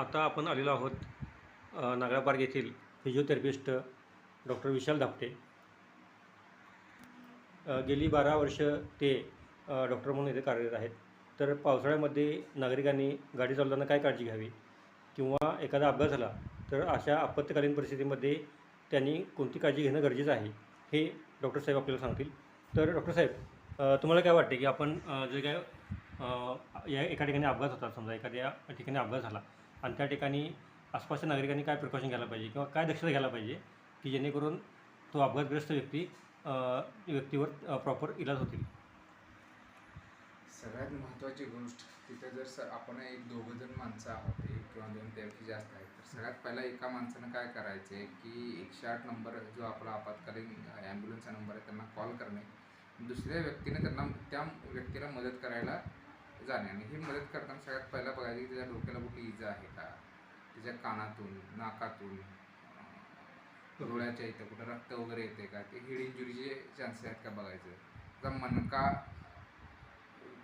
आता आपण आलेलो आहोत अ, नागरा पार्क येथील फिजिओथेरपिस्ट डॉक्टर विशाल धापटे. गेली बारा वर्ष ते डॉक्टर म्हणून इथे कार्यरत आहेत. तर पावसाळ्यामध्ये नागरिकांनी गाडी चालवताना काय काळजी घ्यावी? किंवा एखादा अपघात झाला तर अशा आपत्कालीन परिस्थितीमध्ये त्यांनी कोणती काळजी घेणं गरजेचं आहे हे डॉक्टर साहेब आपल्याला सांगतील. तर डॉक्टर साहेब तुम्हाला काय वाटते की आपण जे काय या एका ठिकाणी अपघात होतात समजा एखाद्या ठिकाणी अपघात झाला आणि त्या ठिकाणी आसपासच्या नागरिकांनी काय प्रिकॉशन घ्यायला पाहिजे किंवा काय दक्षता घ्यायला पाहिजे की जेणेकरून तो अपघातग्रस्त व्यक्ती व्यक्तीवर प्रॉपर इलाज होतील? सगळ्यात महत्त्वाची गोष्ट तिथे जर स आपण एक दोघं जण माणसं आहोत एक किंवा दोन त्यापेक्षा जास्त आहेत तर सगळ्यात पहिला एका माणसानं काय करायचं आहे की एकशे आठ नंबर जो आपला आपत्कालीन ॲम्ब्युलन्सचा नंबर आहे त्यांना कॉल करणे. दुसऱ्या व्यक्तीने त्यांना त्या व्यक्तीला मदत करायला जाणे. आणि हे मदत करताना सगळ्यात पहिला बघायचं की त्याच्या डोक्याला कुठली इजा आहे का? त्याच्या कानातून नाकातून डोळ्याच्या इथं कुठं रक्त वगैरे येते का? ते हेड इंजुरीचे चान्सेस आहेत का बघायचं? आता मनका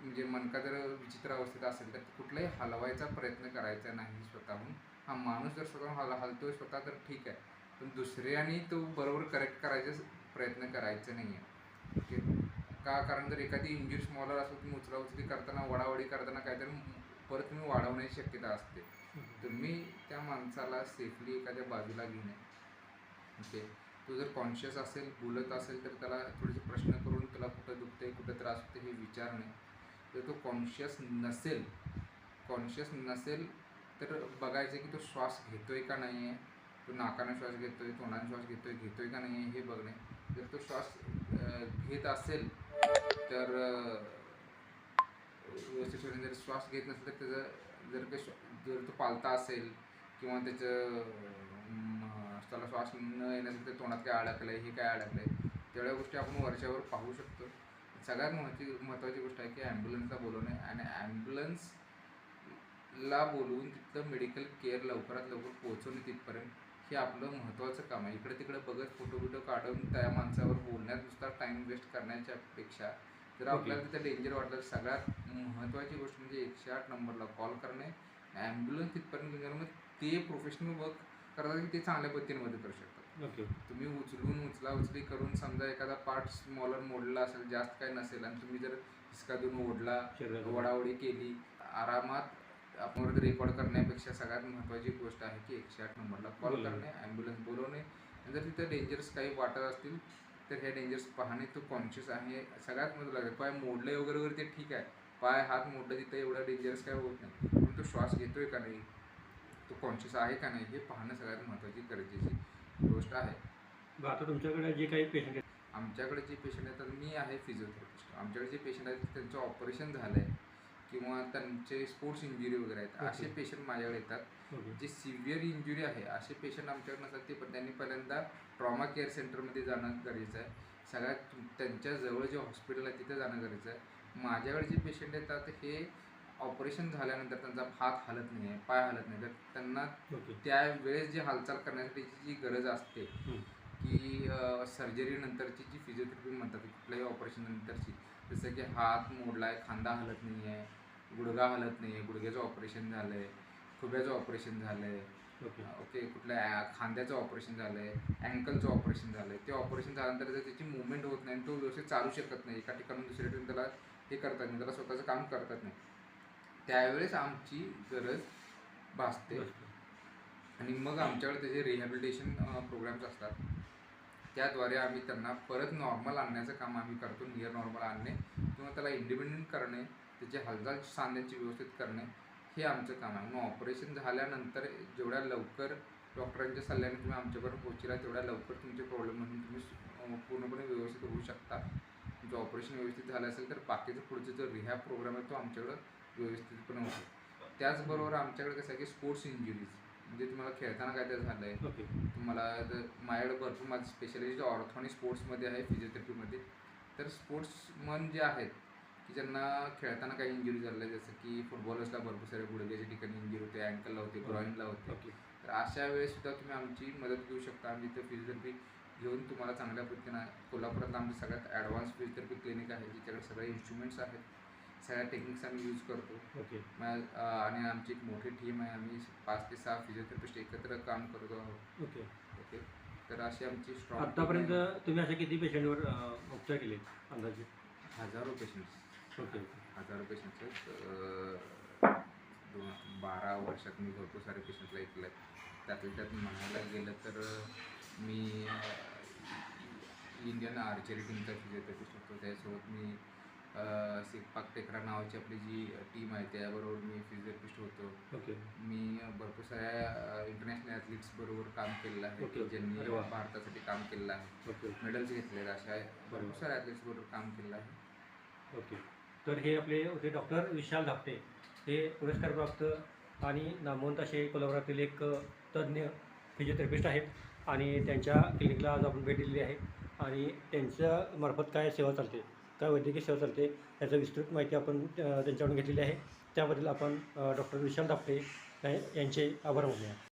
म्हणजे मनका जर विचित्र अवस्थेत असेल तर कुठलाही हलवायचा प्रयत्न करायचा नाही स्वतःहून. हा माणूस जर स्वतः हल हलतोय स्वतः तर ठीक आहे. पण दुसऱ्याने तो बरोबर करेक्ट करायचा प्रयत्न करायचा नाही आहे का? कारण जर एखादी इंजिन स्मॉलर असो तुम्ही उचला उचली करताना वडावडी करताना काहीतरी परत तुम्ही वाढवण्याची शक्यता असते. तुम्ही त्या माणसाला सेफली एखाद्या बाजूला घेऊन ओके? तो जर कॉन्शियस असेल बोलत असेल तर त्याला थोडेसे प्रश्न करून त्याला कुठं दुखते कुठं त्रास होते हे विचारणे. जर तो कॉन्शियस नसेल कॉन्शियस नसेल तर बघायचं की तो श्वास घेतोय का नाही आहे तो नाकाने श्वास घेतोय तोंडाने श्वास घेतोय घेतोय का नाही हे बघणे. जर तो श्वास घेत असेल तर व्यवस्थित जर श्वास घेत नसेल तर त्याचं जर काही श्वा- जर तो पालता असेल किंवा त्याचं त्याला श्वास न नसेल तर तोंडात काय अडकलं आहे हे काय अडकलं आहे तेवढ्या गोष्टी आपण वरच्यावर पाहू शकतो. सगळ्यात महत्त्वाची महत्त्वाची गोष्ट आहे की ॲम्ब्युलन्सला बोलवणे आणि ॲम्ब्युलन्सला बोलवून तिथलं मेडिकल केअर लवकरात लवकर पोहोचवणे तिथपर्यंत. हे आपलं महत्त्वाचं काम आहे. इकडे तिकडे बघत फोटो बिटो काढून त्या माणसावर बोलण्यात नुसता टाईम वेस्ट करण्याच्या पेक्षा जर आपल्याला तिथं डेंजर वाटलं सगळ्यात महत्त्वाची गोष्ट म्हणजे एकशे आठ नंबरला कॉल करणे. ॲम्ब्युलन्स तिथपर्यंत घेऊन. मग ते प्रोफेशनल वर्क करतात की ते चांगल्या पद्धतीने मदत करू शकतात. ओके. तुम्ही उचलून उचला उचली करून समजा एखादा पार्ट स्मॉलर मोडला असेल जास्त काही नसेल आणि तुम्ही जर हिसका देऊन ओढला वडावडी केली आरामात आपण रेकॉर्ड करण्यापेक्षा सगळ्यात महत्त्वाची गोष्ट आहे की एकशे आठ नंबरला कॉल. करणे ॲम्ब्युलन्स बोलवणे. जर तिथं डेंजरस काही वाटत असतील तर हे डेंजरस पाहणे तो कॉन्शियस आहे. सगळ्यात महत्त्वाचं लागेल. पाय मोडले वगैरे वगैरे ते ठीक आहे. पाय हात मोडलं तिथं एवढं डेंजरस काय होत नाही. पण तो श्वास घेतोय का नाही तो कॉन्शियस आहे का नाही हे पाहणं सगळ्यात महत्त्वाची गरजेची गोष्ट आहे. आता तुमच्याकडे जे काही पेशंट आहेत आमच्याकडे जे पेशंट येतात मी आहे फिजिओथेरपिस्ट आमच्याकडे जे पेशंट आहेत त्यांचं ऑपरेशन झालं आहे किंवा त्यांचे स्पोर्ट्स इंजुरी वगैरे आहेत. असे पेशंट माझ्याकडे येतात. जे सिव्हिअर इंजुरी आहे असे पेशंट आमच्याकडे नसतात ते पण त्यांनी पहिल्यांदा ट्रॉमा केअर सेंटरमध्ये जाणं गरजेचं आहे. सगळ्यात त्यांच्या जवळ जे हॉस्पिटल आहे तिथे जाणं गरजेचं आहे. माझ्याकडे जे पेशंट येतात हे ऑपरेशन झाल्यानंतर त्यांचा हात हलत नाही आहे पाय हलत नाही तर त्यांना त्यावेळेस जी हालचाल करण्यासाठीची जी गरज असते. की सर्जरी नंतरची जी फिजिओथेरपी म्हणतात कुठल्याही ऑपरेशन नंतरची जसं की हात मोडला आहे खांदा हलत नाही आहे गुडघा हलत नाही आहे गुडघ्याचं ऑपरेशन झालं आहे खुब्याचं ऑपरेशन झालं आहे ओके. ओके कुठल्या खांद्याचं ऑपरेशन झालं आहे अँकलचं ऑपरेशन झालं आहे ते ऑपरेशन झाल्यानंतर जर त्याची मुवमेंट होत नाही आणि तो व्यवस्थित चालू शकत नाही. एका ठिकाणून दुसऱ्या ठिकाणी त्याला हे करतात नाही त्याला स्वतःचं काम करतात नाही. त्यावेळेस आमची गरज भासते. आणि मग आमच्याकडे त्याचे रिहॅबिलिटेशन प्रोग्राम्स असतात. त्याद्वारे आम्ही त्यांना परत नॉर्मल आणण्याचं काम आम्ही करतो नियर नॉर्मल आणणे. किंवा त्याला इंडिपेंडेंट करणे त्याची हालचाल सांधण्याची व्यवस्थित करणे हे आमचं काम आहे. मग ऑपरेशन झाल्यानंतर जेवढ्या लवकर डॉक्टरांच्या सल्ल्याने तुम्ही आमच्यापर्यंत पोहोचला तेवढ्या लवकर तुमचे प्रॉब्लेममधून तुम्ही पूर्णपणे व्यवस्थित होऊ शकता. तुमचं ऑपरेशन व्यवस्थित झालं असेल तर बाकीचं पुढचं जो रिहॅब प्रोग्राम आहे तो आमच्याकडं व्यवस्थितपणे होतो. त्याचबरोबर आमच्याकडे कसं आहे की स्पोर्ट्स इंजुरीज म्हणजे तुम्हाला खेळताना काय तर झालं आहे ओके. तुम्हाला जर माझ्याकडे भरपूर माझं स्पेशलिस्ट ऑर्थो आणि स्पोर्ट्समध्ये आहे फिजिओथेरपीमध्ये तर स्पोर्ट्समन जे आहेत की ज्यांना खेळताना काही इंजुरी झालेलं आहे जसं की फुटबॉलर्सला भरपूर सारे गुडघ्याच्या ठिकाणी इंजुरी होते अँकलला होते ग्रॉईनला होते. ओके. तर अशा वेळेस सुद्धा तुम्ही आमची मदत घेऊ शकता. आम्ही इथं फिजिओथेरपी घेऊन तुम्हाला चांगल्या पद्धतीनं कोल्हापुरातलं आमचं सगळ्यात ॲडव्हान्स फिजिओथेरपी क्लिनिक आहे जिच्याकडे सगळे इन्स्ट्रुमेंट्स आहेत. सगळ्या टेक्निक्स आम्ही यूज करतो. ओके मग, आणि आमची एक मोठी टीम आहे. आम्ही पाच ते सहा फिजिओथेरपिस्ट एकत्र काम करतो आहोत. ओके ओके तर अशी आमची स्ट्रॉंग आत्तापर्यंत तुम्ही अशा किती पेशंटवर उपचार केले अंदाजे? हजारो पेशंट्स ओके हजारो पेशंट्स दोन बारा वर्षात मी भरपूर सारे पेशंटला ऐकलं आहे त्यातल्या त्यात म्हणायला गेलं तर मी इंडियन आर्चरी टीमचा फिजिओथेरपिस्ट होतो. त्यासोबत मी सिकपाक टेकरा नावाची आपली जी टीम आहे त्याबरोबर मी फिजिओथेरपिस्ट होतो. ओके. मी भरपूर साऱ्या इंटरनॅशनल ॲथलीट्स बरोबर काम केलेलं आहे की. ज्यांनी. भारतासाठी काम केलेलं आहे. ओके. मेडल्स घेतलेले अशा भरपूर. साऱ्या ॲथलीट्स बरोबर काम केलेलं आहे. ओके. तर हे आपले होते डॉक्टर विशाल धापटे. हे पुरस्कारप्राप्त आणि नामवंत असे कोल्हापुरातील एक तज्ज्ञ फिजिओथेरपिस्ट आहेत. आणि त्यांच्या क्लिनिकला आज आपण भेट दिलेली आहे. आणि त्यांच्या मार्फत काय सेवा चालते? काय वैद्यकीय सेवा चालते याचं विस्तृत माहिती आपण त्यांच्याकडून घेतलेली आहे. त्याबद्दल आपण डॉक्टर विशाल दापटे या- यांचे आभार मानूया.